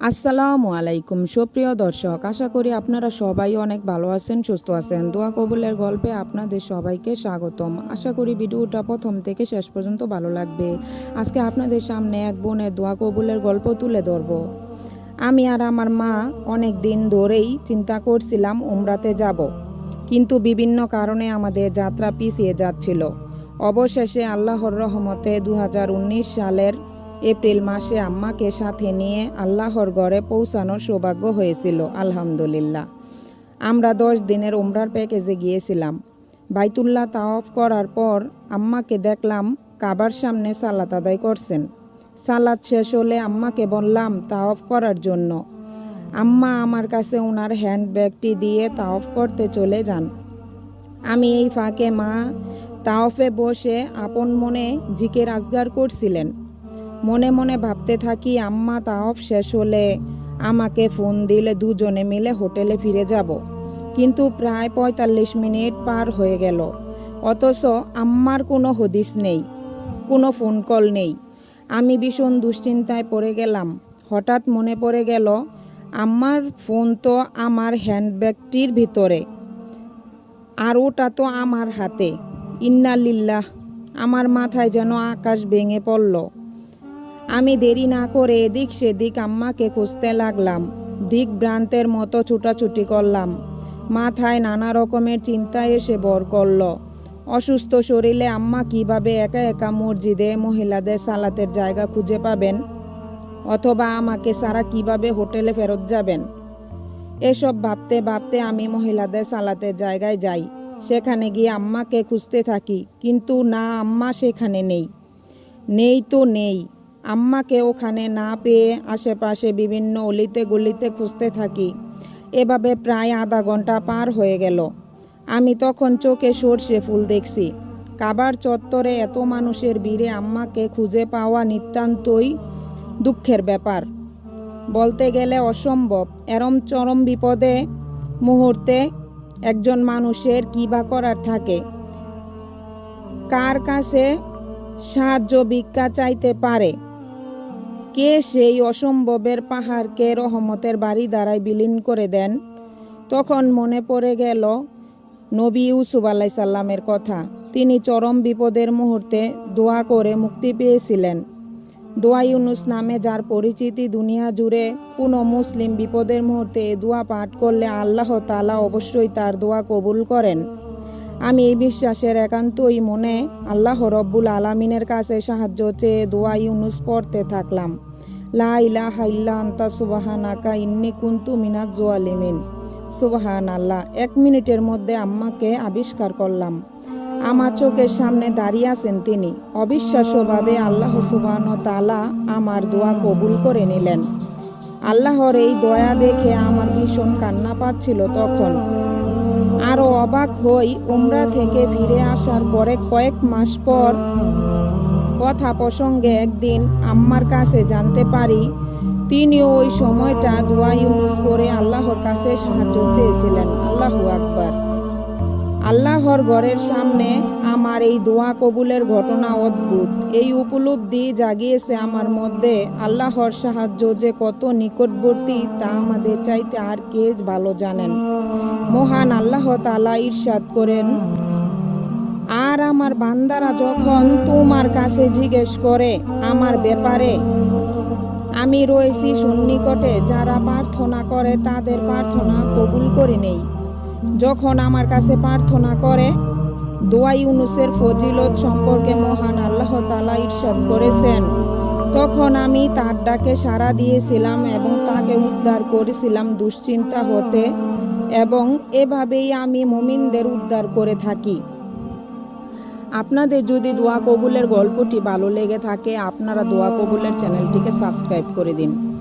আসসালামু আলাইকুম। সুপ্রিয় দর্শক, আশা করি আপনারা সবাই অনেক ভালো আছেন, সুস্থ আছেন। দোয়া কবুলের গল্পে আপনাদের সবাইকে স্বাগতম। আশা করি ভিডিওটা প্রথম থেকে শেষ পর্যন্ত ভালো লাগবে। আজকে আপনাদের সামনে এক বোনের দোয়া কবুলের গল্প তুলে ধরব। আমি আর আমার মা অনেক দিন ধরেই চিন্তা করছিলাম উমরাতে যাব। কিন্তু বিভিন্ন কারণে আমাদের যাত্রা পিছিয়ে যাচ্ছিল। অবশেষে আল্লাহর রহমতে দু হাজার উনিশ সালের এপ্রিল মাসে আম্মাকে সাথে নিয়ে আল্লাহর ঘরে পৌঁছানোর সৌভাগ্য হয়েছিল, আলহামদুলিল্লাহ। আমরা দশ দিনের উমরার প্যাকেজে গিয়েছিলাম। বাইতুল্লাহ তাওয়াফ করার পর আম্মাকে দেখলাম কাবার সামনে সালাত আদায় করছেন। সালাদ শেষ হলে আম্মাকে বললাম, তাওয়াফ করার জন্য। আম্মা আমার কাছে ওনার হ্যান্ডব্যাগটি দিয়ে তাওয়াফ করতে চলে যান। আমি এই ফাঁকে মা তাওফে বসে আপন মনে জিকের আজগার করছিলেন। মনে মনে ভাবতে থাকি, আম্মা তাওফ শেষ হলে আমাকে ফোন দিলে দুজনে মিলে হোটেলে ফিরে যাব। কিন্তু প্রায় পঁয়তাল্লিশ মিনিট পার হয়ে গেল। অথচ আম্মার কোনো হদিস নেই, কোনো ফোন কল নেই। আমি ভীষণ দুশ্চিন্তায় পড়ে গেলাম। হঠাৎ মনে পড়ে গেল, আম্মার ফোন তো আমার হ্যান্ডব্যাগটির ভিতরে আর ওটা তো আমার হাতে। ইন্নালিল্লাহ আমার মাথায় যেন আকাশ ভেঙে পড়ল। আমি দেরি না করে এদিক সেদিক আম্মাকে খুঁজতে লাগলাম। দিক ভ্রান্তের মতো ছুটাছুটি করলাম। মাথায় নানা রকমের চিন্তা এসে বর করল, অসুস্থ শরীরে আম্মা কীভাবে একা একা মসজিদে মহিলাদের সালাতের জায়গা খুঁজে পাবেন? অথবা আমাকে সারা কীভাবে হোটেলে ফেরত যাবেন? এসব ভাবতে ভাবতে আমি মহিলাদের সালাতের জায়গায় যাই। সেখানে গিয়ে আম্মাকে খুঁজতে থাকি, কিন্তু না, আম্মা সেখানে নেই। নেই তো নেই। আম্মাকে ওখানে না পেয়ে আশেপাশে বিভিন্ন অলিতে গলিতে খুঁজতে থাকি। এভাবে প্রায় আধা ঘণ্টা পার হয়ে গেল। আমি তখন চোখে সর্ষে ফুল দেখছি। কাবার চত্বরে এত মানুষের ভিড়ে আম্মাকে খুঁজে পাওয়া নিতান্তই দুঃখের ব্যাপার। বলতে গেলে অসম্ভব। এরম চরম বিপদে মুহূর্তে একজন মানুষের কী বা করার থাকে। কার কাছে সাহায্য ভিক্ষা চাইতে পারে? কে সেই অসম্ভবের পাহাড়কে রহমতের বাড়ি দ্বারাই বিলীন করে দেন? তখন মনে পড়ে গেল নবী ইউসুফ আলাই সাল্লামের কথা। তিনি চরম বিপদের মুহূর্তে দোয়া করে মুক্তি পেয়েছিলেন। দোয়া ইউনুস নামে যার পরিচিতি দুনিয়া জুড়ে কোনো মুসলিম বিপদের মুহূর্তে এ দোয়া পাঠ করলে আল্লাহ তালা অবশ্যই তার দোয়া কবুল করেন। আমি এই বিশ্বাসের একান্তই মনে আল্লাহ রব্বুল আলামিনের কাছে সাহায্য চেয়ে দোয়া ইউনুস পড়তে থাকলাম। লা ইলাহা ইল্লা আন্তা সুবাহানাকা ইন্নি কুন্তু মিনাজ জোয়ালিমিন সুবাহান আল্লাহ এক মিনিটের মধ্যে আম্মাকে আবিষ্কার করলাম। আমার চোখের সামনে দাঁড়িয়ে আছেন তিনি। অবিশ্বাস্যভাবে আল্লাহ সুবাহন তালা আমার দোয়া কবুল করে নিলেন। আল্লাহর এই দয়া দেখে আমার ভীষণ কান্না পাচ্ছিল তখন। আরও অবাক হই উমরা থেকে ফিরে আসার পরে কয়েক মাস পর কথা প্রসঙ্গে একদিন আম্মার কাছে জানতে পারি, তিনি ওই সময়টা দোয়া ইউনুস করে আল্লাহর কাছে সাহায্য চেয়েছিলেন। আল্লাহ আকবার। আল্লাহর ঘরের সামনে আমার এই দোয়া কবুলের ঘটনা অদ্ভুত। এই উপলব্ধি জাগিয়েছে আমার মধ্যে আল্লাহর সাহায্য যে কত নিকটবর্তী তা আমাদের চাইতে আর কে ভালো জানেন। মহান আল্লাহ তালা ঈর্ষাদ করেন, আর আমার বান্দারা যখন তোমার কাছে জিজ্ঞেস করে আমার ব্যাপারে, আমি রয়েছি সন্নিকটে, যারা প্রার্থনা করে তাদের প্রার্থনা কবুল করে নেই। যখন আমার কাছে প্রার্থনা করে, দোয়া ইউনুসের ফজিলত সম্পর্কে মহান আল্লাহ তালা ঈর্ষাদ করেছেন। তখন আমি তার ডাকে সাড়া দিয়েছিলাম এবং তাকে উদ্ধার করেছিলাম দুশ্চিন্তা হতে এবং এভাবেই আমি মমিনদের উদ্ধার করে থাকি। আপনাদের যদি দোয়া কবুলের গল্পটি ভালো লেগে থাকে, আপনারা দোয়া কবুলের চ্যানেলটিকে সাবস্ক্রাইব করে দিন।